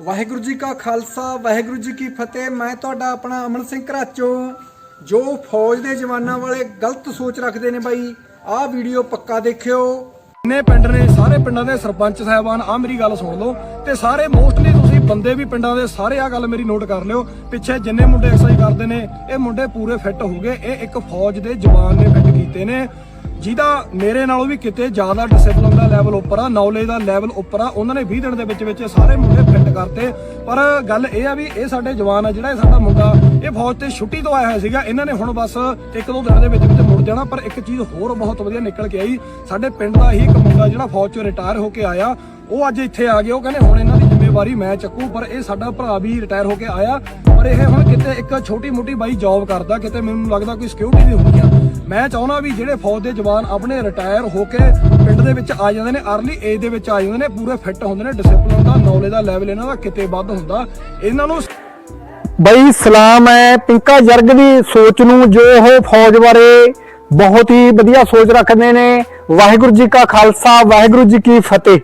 ਵਾਹਿਗੁਰੂ ਜੀ ਕਾ ਖਾਲਸਾ, ਵਾਹਿਗੁਰੂ ਜੀ ਕੀ ਫਤਿਹ। ਮੈਂ ਤੁਹਾਡਾ ਆਪਣਾ ਅਮਨ ਸਿੰਘ ਘਰਾਚੋ, ਜੋ ਫੌਜ ਦੇ ਜਵਾਨਾਂ ਵਾਲੇ ਗਲਤ ਸੋਚ ਰੱਖਦੇ ਨੇ ਬਾਈ, ਆਹ ਵੀਡੀਓ ਪੱਕਾ ਦੇਖਿਓ। ਜਿੰਨੇ ਪਿੰਡ ਨੇ, ਸਾਰੇ ਪਿੰਡਾਂ ਦੇ ਸਰਪੰਚ ਸਾਹਿਬਾਨ ਆ ਮੇਰੀ ਗੱਲ ਸੁਣ ਲਓ। ਤੇ ਸਾਰੇ ਮੋਸਟਲੀ ਤੁਸੀਂ ਬੰਦੇ ਵੀ ਪਿੰਡਾਂ ਦੇ, ਸਾਰੇ ਆ ਗੱਲ ਮੇਰੀ ਨੋਟ ਕਰ ਲਿਓ। ਪਿੱਛੇ ਜਿੰਨੇ ਮੁੰਡੇ ਐਕਸਰਸਾਈਜ਼ ਕਰਦੇ ਨੇ, ਇਹ ਮੁੰਡੇ ਪੂਰੇ ਫਿੱਟ ਹੋ ਗਏ। ਇਹ ਇੱਕ ਫੌਜ ਦੇ ਜਵਾਨ ਨੇ ਫਿੱਟ ਕੀਤੇ ਨੇ। ਜਿਹਦਾ ਮੇਰੇ ਨਾਲੋਂ ਵੀ ਕਿਤੇ ਜ਼ਿਆਦਾ ਡਿਸਪਲਿਨ ਦਾ ਲੈਵਲ ਉੱਪਰ ਆ ਨੌਲੇਜ ਦਾ ਲੈਵਲ ਉੱਪਰ ਆ, ਉਹਨਾਂ ਨੇ 20 ਦਿਨ ਦੇ ਵਿੱਚ ਵਿੱਚ ਸਾਰੇ ਮੁੰਡੇ ਫਿੱਟ ਕਰਤੇ। ਪਰ ਗੱਲ ਇਹ ਆ ਵੀ ਇਹ ਸਾਡੇ ਜਵਾਨ ਆ, ਜਿਹੜਾ ਇਹ ਸਾਡਾ ਮੁੰਡਾ, ਇਹ ਫੌਜ ਤੇ ਛੁੱਟੀ ਤੋਂ ਆਇਆ ਹੋਇਆ ਸੀਗਾ, ਇਹਨਾਂ ਨੇ ਹੁਣ ਬਸ ਇੱਕ ਦੋ ਦਿਨ ਦੇ ਵਿੱਚ ਵਿੱਚ ਮੁੜ ਜਾਣਾ, ਪਰ ਇੱਕ ਚੀਜ਼ ਹੋਰ ਬਹੁਤ ਵਧੀਆ ਨਿਕਲ ਕੇ ਆਈ। ਸਾਡੇ ਪਿੰਡ ਦਾ ਹੀ ਇੱਕ ਮੁੰਡਾ ਜਿਹੜਾ ਫੌਜ ਚੋਂ ਰਿਟਾਇਰ ਹੋ ਕੇ ਆਇਆ, ਉਹ ਅੱਜ ਇੱਥੇ ਆ ਗਏ ਉਹ ਕਹਿੰਦੇ ਹੁਣ ਇਹਨਾਂ ਦੀ ਜ਼ਿੰਮੇਵਾਰੀ ਮੈਂ ਚੱਕੂ, ਪਰ ਇਹ ਸਾਡਾ ਭਰਾ ਵੀ ਰਿਟਾਇਰ ਹੋ ਕੇ ਆਇਆ। ਪਰ ਇਹ ਹੁਣ ਕਿਤੇ ਇੱਕ ਛੋਟੀ ਮੋਟੀ ਬਾਈ ਜੌਬ ਕਰਦਾ, ਕਿਤੇ ਮੈਨੂੰ ਲੱਗਦਾ ਕੋਈ ਸਿਕਿਉਰਿਟੀ ਦੀ ਹੁੰਦੀ ਆ। ਮੈਂ ਚਾਹੁੰਦਾ ਵੀ ਜਿਹੜੇ ਫੌਜ ਦੇ ਜਵਾਨ ਆਪਣੇ ਰਿਟਾਇਰ ਹੋ ਕੇ ਪਿੰਡ ਦੇ ਵਿੱਚ ਆ ਜਾਂਦੇ ਨੇ ਅਰਲੀ ਏਜ ਦੇ ਵਿੱਚ ਆ ਜਾਂਦੇ ਨੇ, ਪੂਰੇ ਫਿੱਟ ਹੁੰਦੇ ਨੇ ਡਿਸਪਲਿਨ ਦਾ ਨੌਲੇਜ ਦਾ ਲੈਵਲ ਇਹਨਾਂ ਦਾ ਕਿਤੇ ਵੱਧ ਹੁੰਦਾ। ਇਹਨਾਂ ਨੂੰ ਬਈ ਸਲਾਮ ਹੈ, ਪਿੰਕਾ ਜਰਗ ਦੀ ਸੋਚ ਨੂੰ ਜੋ ਉਹ ਫੌਜ ਬਾਰੇ ਬਹੁਤ ਹੀ ਵਧੀਆ ਸੋਚ ਰੱਖਦੇ ਨੇ। ਵਾਹਿਗੁਰੂ ਜੀ ਕਾ ਖਾਲਸਾ, ਵਾਹਿਗੁਰੂ ਜੀ ਕੀ ਫਤਿਹ।